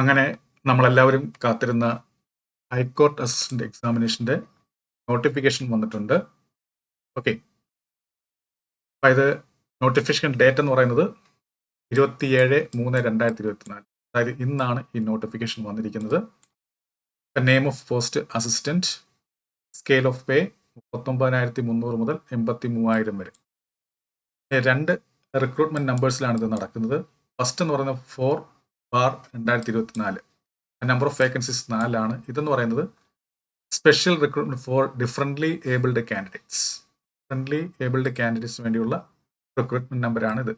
അങ്ങനെ നമ്മളെല്ലാവരും കാത്തിരുന്ന ഹൈക്കോർട്ട് അസിസ്റ്റന്റ് എക്സാമിനേഷന്റെ നോട്ടിഫിക്കേഷൻ വന്നിട്ടുണ്ട്. ഓക്കെ. അപ്പം ഇത് നോട്ടിഫിക്കേഷൻ ഡേറ്റ് എന്ന് പറയുന്നത് ഇരുപത്തിയേഴ് മൂന്ന് രണ്ടായിരത്തി ഇരുപത്തിനാല് അതായത് ഇന്നാണ് ഈ നോട്ടിഫിക്കേഷൻ വന്നിരിക്കുന്നത്. Name of post assistant scale of pay മുപ്പത്തൊമ്പതിനായിരത്തി മുന്നൂറ് മുതൽ എൺപത്തി മൂവായിരം വരെ രണ്ട് റിക്രൂട്ട്മെന്റ് നമ്പേഴ്സിലാണ് ഇത് നടക്കുന്നത്. ഫസ്റ്റ് എന്ന് പറയുന്നത് ഫോർ ബാർ രണ്ടായിരത്തി ഇരുപത്തിനാല് നമ്പർ ഓഫ് വേക്കൻസീസ് നാലാണ്. ഇതെന്ന് പറയുന്നത് special recruitment for differently abled candidates differently abled കാൻഡിഡേറ്റ്സിന് വേണ്ടിയുള്ള റിക്രൂട്ട്മെന്റ് നമ്പറാണ് ഇത്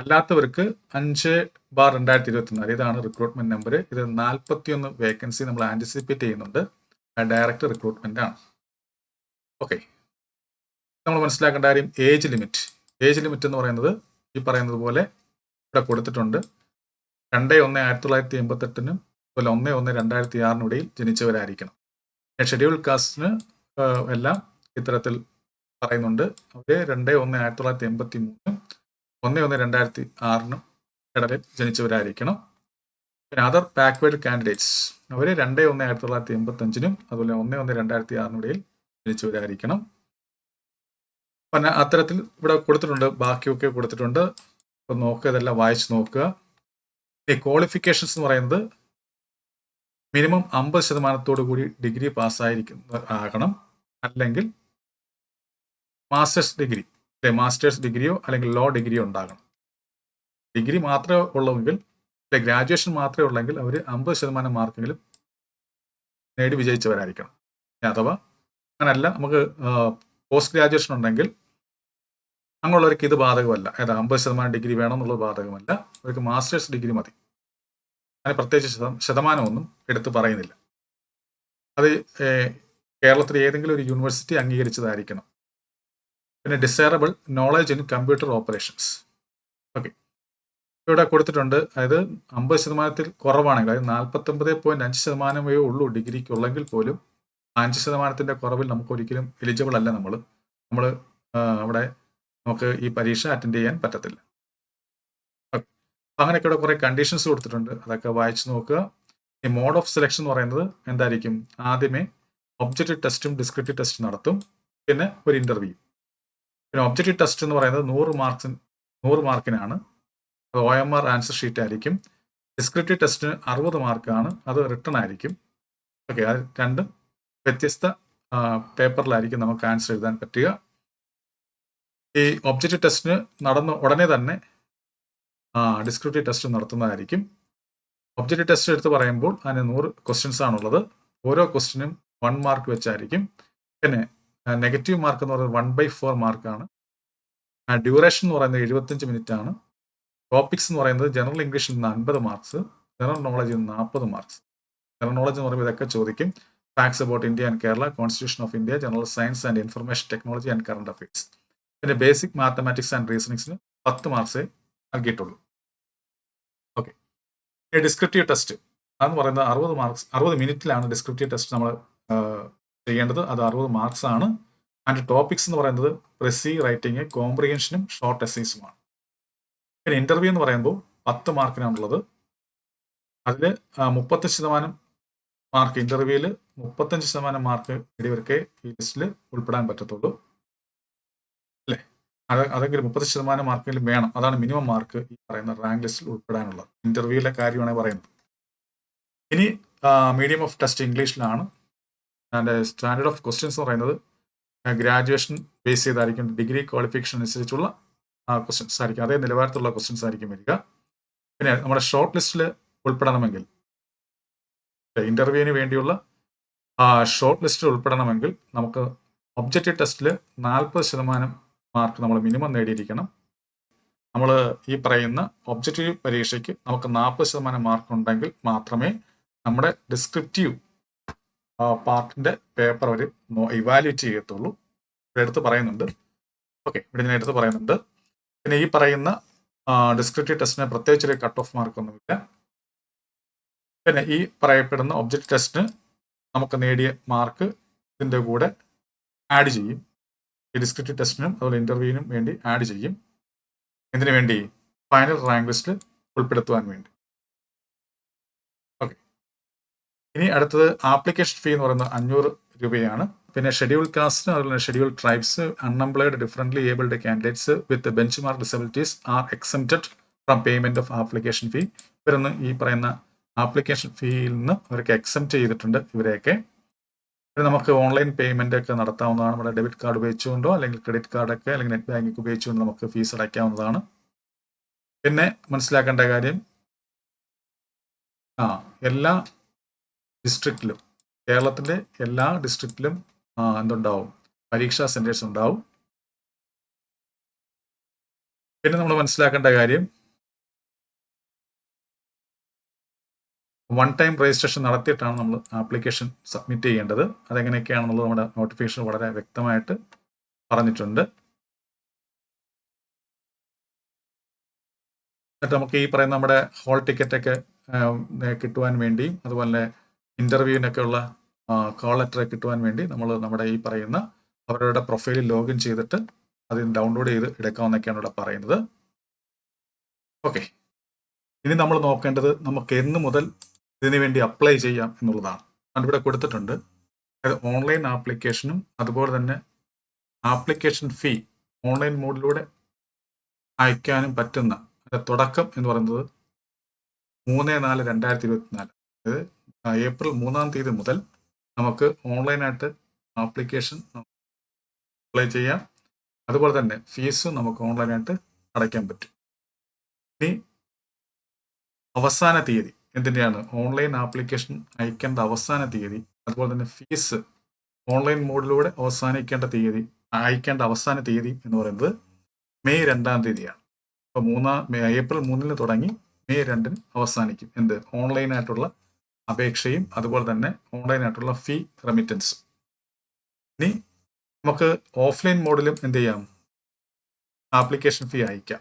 അല്ലാത്തവർക്ക് അഞ്ച് ബാർ രണ്ടായിരത്തി ഇരുപത്തിനാല് ഇതാണ് റിക്രൂട്ട്മെന്റ് നമ്പർ ഇത് നാൽപ്പത്തിയൊന്ന് വേക്കൻസി നമ്മൾ ആന്റിസിപ്പേറ്റ് ചെയ്യുന്നുണ്ട്. ഡയറക്റ്റ് റിക്രൂട്ട്മെന്റ് ആണ്. ഓക്കെ നമ്മൾ മനസ്സിലാക്കേണ്ട കാര്യം ഏജ് ലിമിറ്റ് ഏജ് ലിമിറ്റ് എന്ന് പറയുന്നത് ഈ പറയുന്നത് പോലെ ഇവിടെ കൊടുത്തിട്ടുണ്ട്. രണ്ട് ഒന്ന് ആയിരത്തി തൊള്ളായിരത്തി എൺപത്തെട്ടിനും അതുപോലെ ഒന്ന് ഒന്ന് രണ്ടായിരത്തി ആറിനും ഇടയിൽ ജനിച്ചവരായിരിക്കണം. ഷെഡ്യൂൾ കാസ്റ്റിന് എല്ലാം ഇത്തരത്തിൽ പറയുന്നുണ്ട്. അവർ രണ്ട് ഒന്ന് ആയിരത്തി തൊള്ളായിരത്തി എൺപത്തി മൂന്നും ഒന്ന് ഒന്ന് രണ്ടായിരത്തി ആറിനും ഇടയിൽ ജനിച്ചവരായിരിക്കണം. പിന്നെ അതർ ബാക്ക്വേർഡ് കാൻഡിഡേറ്റ്സ് അവർ രണ്ട് ഒന്ന് ആയിരത്തി തൊള്ളായിരത്തി എൺപത്തി അഞ്ചിനും അതുപോലെ ഒന്ന് ഒന്ന് രണ്ടായിരത്തി ആറിനും ഇടയിൽ ജനിച്ചവരായിരിക്കണം. പിന്നെ അത്തരത്തിൽ ഇവിടെ കൊടുത്തിട്ടുണ്ട് ബാക്കിയൊക്കെ കൊടുത്തിട്ടുണ്ട്. അപ്പം നോക്കുക ഇതെല്ലാം വായിച്ച് നോക്കുക. ക്വാളിഫിക്കേഷൻസ് എന്ന് പറയുന്നത് മിനിമം അമ്പത് ശതമാനത്തോടു കൂടി ഡിഗ്രി പാസ്സായിരിക്കുന്ന ആകണം. അല്ലെങ്കിൽ മാസ്റ്റേഴ്സ് ഡിഗ്രി അല്ലെ മാസ്റ്റേഴ്സ് ഡിഗ്രിയോ അല്ലെങ്കിൽ ലോ ഡിഗ്രിയോ ഉണ്ടാകണം. ഡിഗ്രി മാത്രമേ ഉള്ളൂവെങ്കിൽ അല്ലെ ഗ്രാജുവേഷൻ മാത്രമേ ഉള്ളെങ്കിൽ അവർ അമ്പത് ശതമാനം മാർക്കെങ്കിലും നേടി വിജയിച്ചവരായിരിക്കണം. അഥവാ അങ്ങനല്ല നമുക്ക് പോസ്റ്റ് ഗ്രാജുവേഷൻ ഉണ്ടെങ്കിൽ അങ്ങനെയുള്ളവർക്ക് ഇത് ബാധകമല്ല. അതായത് അമ്പത് ശതമാനം ഡിഗ്രി വേണം എന്നുള്ളത് ബാധകമല്ല. അവർക്ക് മാസ്റ്റേഴ്സ് ഡിഗ്രി മതി. അതിന് പ്രത്യേകിച്ച് ശതം- ശതമാനമൊന്നും എടുത്തു പറയുന്നില്ല. അത് കേരളത്തിൽ ഏതെങ്കിലും ഒരു യൂണിവേഴ്സിറ്റി അംഗീകരിച്ചതായിരിക്കണം. പിന്നെ desirable knowledge in computer operations okay. ഇവിടെ കൊടുത്തിട്ടുണ്ട് അതായത് അമ്പത് ശതമാനത്തിൽ കുറവാണെങ്കിൽ അതായത് നാൽപ്പത്തൊമ്പത് പോയിന്റ് അഞ്ച് ശതമാനമേ ഉള്ളൂ ഡിഗ്രിക്ക് ഉള്ളെങ്കിൽ പോലും അഞ്ച് ശതമാനത്തിന്റെ കുറവിൽ നമുക്ക് ഒരിക്കലും എലിജിബിൾ അല്ല നമ്മൾ നമ്മൾ അവിടെ നമുക്ക് ഈ പരീക്ഷ അറ്റൻഡ് ചെയ്യാൻ പറ്റത്തില്ല. Okay. അപ്പൊ അങ്ങനെയൊക്കെ ഇവിടെ കുറെ കണ്ടീഷൻസ് കൊടുത്തിട്ടുണ്ട്. അതൊക്കെ വായിച്ചു നോക്കുക. ഈ മോഡ് ഓഫ് സെലക്ഷൻ എന്ന് പറയുന്നത് എന്തായിരിക്കും? ആദ്യമേ ഒബ്ജക്റ്റീവ് ടെസ്റ്റും ഡിസ്ക്രിപ്റ്റീവ് ടെസ്റ്റും നടത്തും. പിന്നെ ഒരു ഇന്റർവ്യൂ പിന്നെ ഒബ്ജക്റ്റീവ് ടെസ്റ്റ് എന്ന് പറയുന്നത് നൂറ് മാർക്സ് നൂറ് മാർക്കിനാണ്. അത് O M R answer sheet ആയിരിക്കും. ഡിസ്ക്രിപ്റ്റീവ് ടെസ്റ്റിന് അറുപത് മാർക്കാണ്. അത് റിട്ടേൺ ആയിരിക്കും. ഓക്കെ അത് രണ്ടും വ്യത്യസ്ത പേപ്പറിലായിരിക്കും നമുക്ക് ആൻസർ എഴുതാൻ പറ്റുക. ഈ ഒബ്ജക്റ്റീവ് ടെസ്റ്റിന് നടന്ന ഉടനെ തന്നെ ഡിസ്ക്രിപ്റ്റീവ് ടെസ്റ്റ് നടത്തുന്നതായിരിക്കും. ഒബ്ജക്റ്റീവ് ടെസ്റ്റ് എടുത്ത് പറയുമ്പോൾ അതിന് നൂറ് ക്വസ്റ്റ്യൻസ് ആണുള്ളത്. ഓരോ ക്വസ്റ്റിനും വൺ മാർക്ക് വെച്ചായിരിക്കും. പിന്നെ നെഗറ്റീവ് മാർക്ക് എന്ന് പറയുന്നത് വൺ ബൈ ഫോർ മാർക്കാണ് ഡ്യൂറേഷൻ എന്ന് പറയുന്നത് എഴുപത്തഞ്ച് മിനിറ്റ് ആണ്. ടോപ്പിക്സ് എന്ന് പറയുന്നത് ജനറൽ ഇംഗ്ലീഷിൽ നിന്ന് അൻപത് മാർക്സ് ജനറൽ നോളജിൽ നിന്ന് നാൽപ്പത് മാർക്സ് ജനറൽ നോളജ് എന്ന് പറയുമ്പോൾ ഇതൊക്കെ ചോദിക്കും. Facts about India and Kerala constitution of India general science and information technology and current affairs പിന്നെ ബേസിക് മാത്തമാറ്റിക്സ് ആൻഡ് റീസണിങ്സിന് പത്ത് മാർക്സേ നൽകിയിട്ടുള്ളൂ. ഓക്കെ ഡിസ്ക്രിപ്റ്റീവ് ടെസ്റ്റ് അതെന്ന് പറയുന്നത് അറുപത് മാർക്സ് അറുപത് മിനിറ്റിലാണ് ഡിസ്ക്രിപ്റ്റീവ് ടെസ്റ്റ് നമ്മൾ ചെയ്യേണ്ടത്. അത് അറുപത് മാർക്സ് ആണ്. ആൻഡ് ടോപ്പിക്സ് എന്ന് പറയുന്നത് പ്രസി റൈറ്റിംഗ് കോംപ്രിഹെൻഷനും ഷോർട്ട് എസ്സൈസുമാണ് പിന്നെ ഇന്റർവ്യൂ എന്ന് പറയുമ്പോൾ പത്ത് മാർക്കിനാണുള്ളത് അതിൽ മുപ്പത്തഞ്ച് ശതമാനം മാർക്ക് ഇന്റർവ്യൂവിൽ മുപ്പത്തഞ്ച് ശതമാനം മാർക്ക് ഇടിവർക്കെ ഈ ലിസ്റ്റിൽ ഉൾപ്പെടാൻ പറ്റത്തുള്ളൂ. അത് അതെങ്കിലും മുപ്പത് ശതമാനം മാർക്കെങ്കിലും വേണം. അതാണ് മിനിമം മാർക്ക് ഈ പറയുന്ന റാങ്ക് ലിസ്റ്റിൽ ഉൾപ്പെടാനുള്ളത്. ഇന്റർവ്യൂവിലെ കാര്യമാണ് പറയുന്നത്. ഇനി മീഡിയം ഓഫ് ടെസ്റ്റ് ഇംഗ്ലീഷിലാണ് അതിന്റെ സ്റ്റാൻഡേർഡ് ഓഫ് ക്വസ്റ്റ്യൻസ് എന്ന് പറയുന്നത് ഗ്രാജുവേഷൻ ബേസ് ചെയ്തായിരിക്കും ഡിഗ്രി ക്വാളിഫിക്കേഷൻ അനുസരിച്ചുള്ള ക്വസ്റ്റ്യൻസ് ആയിരിക്കും. അതേ നിലവാരത്തിലുള്ള ക്വസ്റ്റ്യൻസ് ആയിരിക്കും വരിക. പിന്നെ നമ്മുടെ ഷോർട്ട് ലിസ്റ്റിൽ ഉൾപ്പെടണമെങ്കിൽ ഇന്റർവ്യൂവിന് വേണ്ടിയുള്ള ഷോർട്ട് ലിസ്റ്റിൽ ഉൾപ്പെടണമെങ്കിൽ നമുക്ക് ഒബ്ജക്റ്റീവ് ടെസ്റ്റിൽ നാൽപ്പത് ശതമാനം മാർക്ക് നമ്മൾ മിനിമം നേടിയിരിക്കണം. നമ്മൾ ഈ പറയുന്ന ഒബ്ജക്റ്റീവ് പരീക്ഷയ്ക്ക് നമുക്ക് നാൽപ്പത് ശതമാനം മാർക്ക് ഉണ്ടെങ്കിൽ മാത്രമേ നമ്മുടെ ഡിസ്ക്രിപ്റ്റീവ് പാർട്ടിന്റെ പേപ്പർ അവർ ഇവാലുവേറ്റ് ചെയ്യത്തുള്ളൂ. ഇവിടെ എടുത്ത് പറയുന്നുണ്ട്. ഓക്കെ ഇവിടെ ഞാൻ എടുത്ത് പറയുന്നുണ്ട്. പിന്നെ ഈ പറയുന്ന ഡിസ്ക്രിപ്റ്റീവ് ടെസ്റ്റിന് പ്രത്യേകിച്ച് ഒരു കട്ട് ഓഫ് മാർക്ക് ഒന്നുമില്ല. പിന്നെ ഈ പറയപ്പെടുന്ന ഒബ്ജക്റ്റ് ടെസ്റ്റിന് നമുക്ക് നേടിയ മാർക്ക് ഇതിന്റെ കൂടെ ആഡ് ചെയ്യും. ഡിസ്ക്രിപ്റ്റീവ് ടെസ്റ്റിനും അതുപോലെ ഇന്റർവ്യൂവിനും വേണ്ടി ആഡ് ചെയ്യും. എന്തിനു വേണ്ടി ഫൈനൽ റാങ്ക് ലിസ്റ്റിൽ ഉൾപ്പെടുത്തുവാൻ വേണ്ടി. ഓക്കെ ഇനി അടുത്തത് ആപ്ലിക്കേഷൻ ഫീ എന്ന് പറയുന്നത് അഞ്ഞൂറ് രൂപയാണ്. പിന്നെ ഷെഡ്യൂൾ കാസ്റ്റ് അതുപോലെ schedule tribes unemployed differently abled candidates with bench mark disabilities are exempted from payment of application fee ഇവരൊന്നും ഈ പറയുന്ന ആപ്ലിക്കേഷൻ ഫീയിൽ നിന്ന് അവർക്ക് എക്സംപ്റ്റ് ചെയ്തിട്ടുണ്ട് ഇവരെയൊക്കെ. ഇത് നമുക്ക് ഓൺലൈൻ പേയ്മെന്റ് ഒക്കെ നടത്താവുന്നതാണ്. നമ്മുടെ ഡെബിറ്റ് കാർഡ് ഉപയോഗിച്ചുകൊണ്ടോ അല്ലെങ്കിൽ ക്രെഡിറ്റ് കാർഡൊക്കെ അല്ലെങ്കിൽ നെറ്റ് ബാങ്കിങ് ഉപയോഗിച്ചുകൊണ്ട് നമുക്ക് ഫീസ് അടയ്ക്കാവുന്നതാണ്. പിന്നെ മനസ്സിലാക്കേണ്ട കാര്യം ആ എല്ലാ ഡിസ്ട്രിക്റ്റിലും കേരളത്തിലെ എല്ലാ ഡിസ്ട്രിക്റ്റിലും എന്തുണ്ടാവും? പരീക്ഷാ സെന്റേഴ്സ് ഉണ്ടാവും. പിന്നെ നമ്മൾ മനസ്സിലാക്കേണ്ട കാര്യം വൺ ടൈം രജിസ്ട്രേഷൻ നടത്തിയിട്ടാണ് നമ്മൾ ആപ്ലിക്കേഷൻ സബ്മിറ്റ് ചെയ്യേണ്ടത്. അതെങ്ങനെയൊക്കെയാണെന്നുള്ളത് നമ്മുടെ നോട്ടിഫിക്കേഷൻ വളരെ വ്യക്തമായിട്ട് പറഞ്ഞിട്ടുണ്ട്. എന്നിട്ട് നമുക്ക് ഈ പറയുന്ന നമ്മുടെ ഹോൾ ടിക്കറ്റൊക്കെ കിട്ടുവാൻ വേണ്ടിയും അതുപോലെ ഇന്റർവ്യൂവിനൊക്കെ ഉള്ള കോൾ ലെറ്റർ കിട്ടുവാൻ വേണ്ടി നമ്മൾ നമ്മുടെ ഈ പറയുന്ന അവരുടെ പ്രൊഫൈലിൽ ലോഗിൻ ചെയ്തിട്ട് അതിന് ഡൗൺലോഡ് ചെയ്ത് എടുക്കാമെന്നൊക്കെയാണ് ഇവിടെ പറയുന്നത്. ഓക്കെ ഇനി നമ്മൾ നോക്കേണ്ടത് നമുക്ക് എന്ന് മുതൽ ഇതിനു വേണ്ടി അപ്ലൈ ചെയ്യാം എന്നുള്ളതാണ്. അതിവിടെ കൊടുത്തിട്ടുണ്ട്. അതായത് ഓൺലൈൻ ആപ്ലിക്കേഷനും അതുപോലെ തന്നെ ആപ്ലിക്കേഷൻ ഫീ ഓൺലൈൻ മോഡിലൂടെ അയക്കാനും പറ്റുന്ന അതിന്റെ തുടക്കം എന്ന് പറയുന്നത് മൂന്ന് നാല് രണ്ടായിരത്തി ഇരുപത്തിനാല്. അതായത് ഏപ്രിൽ മൂന്നാം തീയതി മുതൽ നമുക്ക് ഓൺലൈനായിട്ട് ആപ്ലിക്കേഷൻ അപ്ലൈ ചെയ്യാം. അതുപോലെ തന്നെ ഫീസും നമുക്ക് ഓൺലൈനായിട്ട് അടയ്ക്കാൻ പറ്റും. ഇനി അവസാന തീയതി. എന്തിന്റെയാണ് ഓൺലൈൻ ആപ്ലിക്കേഷൻ അയക്കേണ്ട അവസാന തീയതി അതുപോലെ തന്നെ ഫീസ് ഓൺലൈൻ മോഡിലൂടെ അവസാനിക്കേണ്ട തീയതി അയക്കേണ്ട അവസാന തീയതി എന്ന് പറയുന്നത് മെയ് രണ്ടാം തീയതിയാണ്. അപ്പോൾ മൂന്നാം ഏപ്രിൽ മൂന്നിന് തുടങ്ങി മെയ് രണ്ടിന് അവസാനിക്കും. എന്ത്? ഓൺലൈനായിട്ടുള്ള അപേക്ഷയും അതുപോലെ തന്നെ ഓൺലൈനായിട്ടുള്ള ഫീ റെമിറ്റൻസ്. ഇനി നമുക്ക് ഓഫ്ലൈൻ മോഡിലും എന്ത് ചെയ്യാം? ആപ്ലിക്കേഷൻ ഫീ അയക്കാം.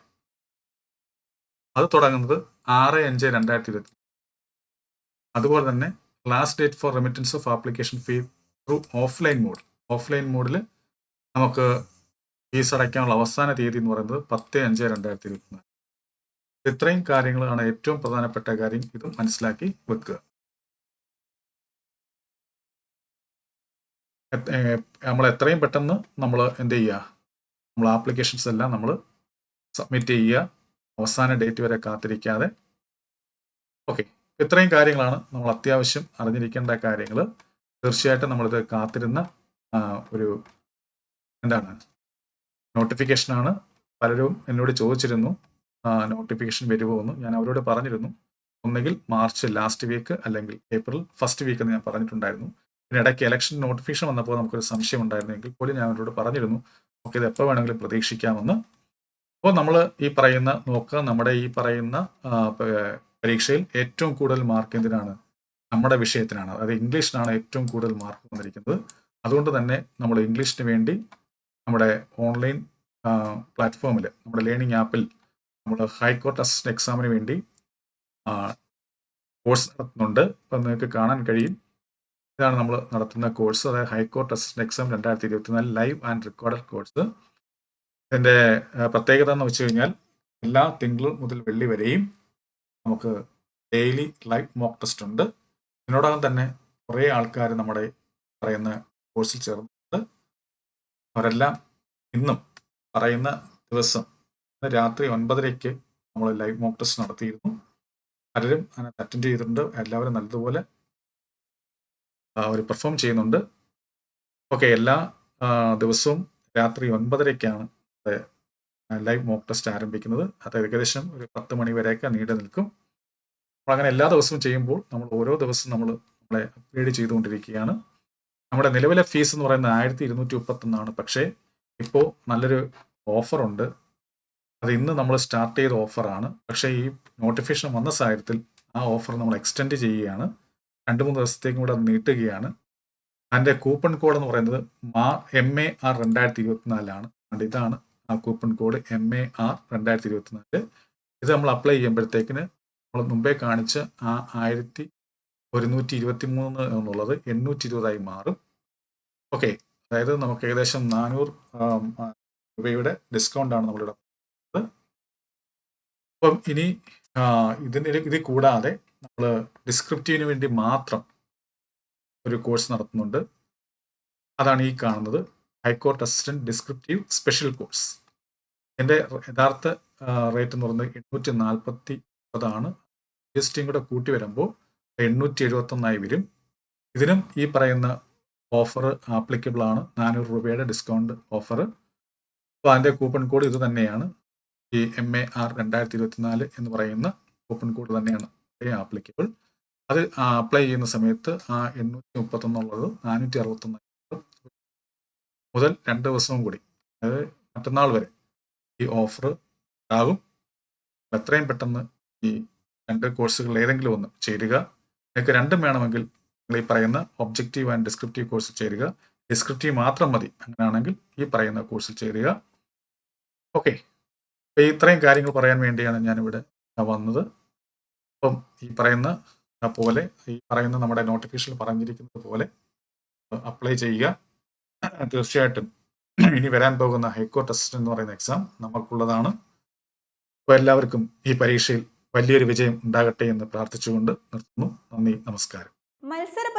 അത് തുടങ്ങുന്നത് ആറ് അഞ്ച് രണ്ടായിരത്തി ഇരുപത്തി അതുപോലെ തന്നെ last date for remittance of application fee through offline mode offline മോഡിൽ നമുക്ക് ഫീസ് അടയ്ക്കാനുള്ള അവസാന തീയതി എന്ന് പറയുന്നത് പത്ത് അഞ്ച് രണ്ടായിരത്തി ഇരുപത്തിനാല്. ഇത്രയും കാര്യങ്ങളാണ് ഏറ്റവും പ്രധാനപ്പെട്ട കാര്യം ഇത് മനസ്സിലാക്കി വെക്കുക. നമ്മൾ എത്രയും പെട്ടെന്ന് നമ്മൾ എന്ത് ചെയ്യുക? നമ്മൾ ആപ്ലിക്കേഷൻസ് എല്ലാം നമ്മൾ സബ്മിറ്റ് ചെയ്യുക. അവസാന ഡേറ്റ് വരെ കാത്തിരിക്കാതെ. ഓക്കെ ഇത്രയും കാര്യങ്ങളാണ് നമ്മൾ അത്യാവശ്യം അറിഞ്ഞിരിക്കേണ്ട കാര്യങ്ങൾ തീർച്ചയായിട്ടും നമ്മളിത് കാത്തിരുന്ന ഒരു എന്താണ് നോട്ടിഫിക്കേഷനാണ്. പലരും എന്നോട് ചോദിച്ചിരുന്നു നോട്ടിഫിക്കേഷൻ വരുമോ എന്ന്. ഞാൻ അവരോട് പറഞ്ഞിരുന്നു. ഒന്നുകിൽ മാർച്ച് ലാസ്റ്റ് വീക്ക് അല്ലെങ്കിൽ ഏപ്രിൽ ഫസ്റ്റ് വീക്ക് എന്ന് ഞാൻ പറഞ്ഞിട്ടുണ്ടായിരുന്നു. പിന്നെ ഇടയ്ക്ക് ഇലക്ഷൻ നോട്ടിഫിക്കേഷൻ വന്നപ്പോൾ നമുക്കൊരു സംശയം ഉണ്ടായിരുന്നെങ്കിൽ പോലും ഞാൻ അവരോട് പറഞ്ഞിരുന്നു. നമുക്ക് ഇത് എപ്പോൾ വേണമെങ്കിലും പ്രതീക്ഷിക്കാമെന്ന്. അപ്പോൾ നമ്മൾ ഈ പറയുന്ന നോക്കുക നമ്മുടെ ഈ പറയുന്ന പരീക്ഷയിൽ ഏറ്റവും കൂടുതൽ മാർക്ക് എന്തിനാണ്? നമ്മുടെ വിഷയത്തിനാണ്. അതായത് ഇംഗ്ലീഷിനാണ് ഏറ്റവും കൂടുതൽ മാർക്ക് വന്നിരിക്കുന്നത്. അതുകൊണ്ട് തന്നെ നമ്മൾ ഇംഗ്ലീഷിന് വേണ്ടി നമ്മുടെ ഓൺലൈൻ പ്ലാറ്റ്ഫോമിൽ നമ്മുടെ ലേണിംഗ് ആപ്പിൽ നമ്മൾ ഹൈക്കോർട്ട് അസിസ്റ്റന്റ് എക്സാമിന് വേണ്ടി കോഴ്സ് നടത്തുന്നുണ്ട്. അപ്പം നിങ്ങൾക്ക് കാണാൻ കഴിയും. ഇതാണ് നമ്മൾ നടത്തുന്ന കോഴ്സ് അതായത് ഹൈക്കോർട്ട് അസിസ്റ്റന്റ് എക്സാം രണ്ടായിരത്തി ഇരുപത്തിനാല് ലൈവ് ആൻഡ് റെക്കോർഡഡ് കോഴ്സ് ഇതിന്റെ പ്രത്യേകത എന്ന് വെച്ച് കഴിഞ്ഞാൽ എല്ലാ തിങ്കൾ മുതൽ വെള്ളി വരെയും നമുക്ക് ഡെയിലി ലൈവ് മോക്ക് ടെസ്റ്റ് ഉണ്ട്. ഇതിനോടകം തന്നെ കുറേ ആൾക്കാർ നമ്മുടെ പറയുന്ന കോഴ്സിൽ ചേർന്നിട്ടുണ്ട്. അവരെല്ലാം ഇന്നും പറയുന്ന ദിവസം ഇന്ന് രാത്രി ഒൻപതരയ്ക്ക് നമ്മൾ ലൈവ് മോക്ക് ടെസ്റ്റ് നടത്തിയിരുന്നു. പലരും അതിനകത്ത് അറ്റൻഡ് ചെയ്തിട്ടുണ്ട്. എല്ലാവരും നല്ലതുപോലെ അവർ പെർഫോം ചെയ്യുന്നുണ്ട്. ഓക്കെ എല്ലാ ദിവസവും രാത്രി ഒൻപതരയ്ക്കാണ് ലൈവ് മോക്ക് ടെസ്റ്റ് ആരംഭിക്കുന്നത്. അത് ഏകദേശം ഒരു പത്ത് മണി വരെയൊക്കെ നീണ്ടു നിൽക്കും. അപ്പോൾ അങ്ങനെ എല്ലാ ദിവസവും ചെയ്യുമ്പോൾ നമ്മൾ ഓരോ ദിവസവും നമ്മൾ നമ്മളെ അപ്ഗ്രേഡ് ചെയ്തുകൊണ്ടിരിക്കുകയാണ്. നമ്മുടെ നിലവിലെ ഫീസ് എന്ന് പറയുന്നത് ആയിരത്തി ഇരുന്നൂറ്റി മുപ്പത്തൊന്നാണ് പക്ഷേ ഇപ്പോൾ നല്ലൊരു ഓഫറുണ്ട് അത് ഇന്ന് നമ്മൾ സ്റ്റാർട്ട് ചെയ്ത ഓഫറാണ് പക്ഷേ ഈ നോട്ടിഫിക്കേഷൻ വന്ന സാഹചര്യത്തിൽ ആ ഓഫർ നമ്മൾ എക്സ്റ്റെൻഡ് ചെയ്യുകയാണ്. രണ്ട് മൂന്ന് ദിവസത്തേക്കും കൂടെ അത് നീട്ടുകയാണ്. അതിന്റെ കൂപ്പൺ കോഡ് എന്ന് പറയുന്നത് മാ എം എ ആർ രണ്ടായിരത്തി ഇരുപത്തിനാലാണ് ഇതാണ് ആ coupon code M A R രണ്ടായിരത്തി ഇരുപത്തിനാല് ഇത് നമ്മൾ അപ്ലൈ ചെയ്യുമ്പോഴത്തേക്കിന് നമ്മൾ മുമ്പേ കാണിച്ച ആ ആയിരത്തി ഒരുന്നൂറ്റി ഇരുപത്തി മൂന്ന് എന്നുള്ളത് എണ്ണൂറ്റി ഇരുപതായി മാറും. ഓക്കെ അതായത് നമുക്ക് ഏകദേശം നാനൂറ് രൂപയുടെ ഡിസ്കൗണ്ട് ഡിസ്കൗണ്ടാണ് നമ്മളിവിടെ അപ്പം ഇനി ഇതിന് ഇത് കൂടാതെ നമ്മൾ ഡിസ്ക്രിപ്റ്റീവിന് വേണ്ടി മാത്രം ഒരു കോഴ്സ് നടത്തുന്നുണ്ട്. അതാണ് ഈ കാണുന്നത്. High court assistant descriptive special course എന്റെ യഥാർത്ഥ റേറ്റ് എന്ന് പറയുന്നത് എണ്ണൂറ്റി നാൽപ്പത്തി ഒമ്പതാണ് ജി എസ് ടിയും കൂടെ കൂട്ടി വരുമ്പോൾ എണ്ണൂറ്റി എഴുപത്തൊന്നായി വരും. ഇതിനും ഈ പറയുന്ന ഓഫർ ആപ്ലിക്കബിൾ ആണ്. നാനൂറ് രൂപയുടെ ഡിസ്കൗണ്ട് ഓഫർ അപ്പോൾ അതിന്റെ കൂപ്പൺ കോഡ് ഇത് തന്നെയാണ്. ഈ എം എ ആർ രണ്ടായിരത്തി ഇരുപത്തിനാല് എന്ന് പറയുന്ന കൂപ്പൺ കോഡ് തന്നെയാണ് ആപ്ലിക്കബിൾ അത് അപ്ലൈ ചെയ്യുന്ന സമയത്ത് ആ എണ്ണൂറ്റി മുപ്പത്തൊന്നുള്ളത് നാനൂറ്റി അറുപത്തൊന്ന് മുതൽ രണ്ട് ദിവസവും കൂടി. അതായത് മറ്റന്നാൾ വരെ ഈ ഓഫർ ഉണ്ടാകും എത്രയും പെട്ടെന്ന് ഈ രണ്ട് കോഴ്സുകൾ ഏതെങ്കിലും ഒന്ന് ചേരുക. നിങ്ങൾക്ക് രണ്ടും വേണമെങ്കിൽ നിങ്ങൾ ഈ പറയുന്ന ഒബ്ജക്റ്റീവ് ആൻഡ് ഡിസ്ക്രിപ്റ്റീവ് കോഴ്സ് ചേരുക. ഡിസ്ക്രിപ്റ്റീവ് മാത്രം മതി. അങ്ങനെയാണെങ്കിൽ ഈ പറയുന്ന കോഴ്സിൽ ചേരുക. ഓക്കെ അപ്പോൾ ഇത്രയും കാര്യങ്ങൾ പറയാൻ വേണ്ടിയാണ് ഞാനിവിടെ വന്നത്. അപ്പം ഈ പറയുന്ന പോലെ ഈ പറയുന്ന നമ്മുടെ നോട്ടിഫിക്കേഷനിൽ പറഞ്ഞിരിക്കുന്നത് പോലെ അപ്ലൈ ചെയ്യുക. തീർച്ചയായിട്ടും. ഇനി വരാൻ പോകുന്ന ഹൈക്കോർട്ട് അസിസ്റ്റന്റ് എന്ന് പറയുന്ന എക്സാം നമുക്കുള്ളതാണ്. അപ്പോൾ എല്ലാവർക്കും ഈ പരീക്ഷയിൽ വലിയൊരു വിജയം ഉണ്ടാകട്ടെ എന്ന് പ്രാർത്ഥിച്ചുകൊണ്ട് നിർത്തുന്നു. നന്ദി നമസ്കാരം. മത്സര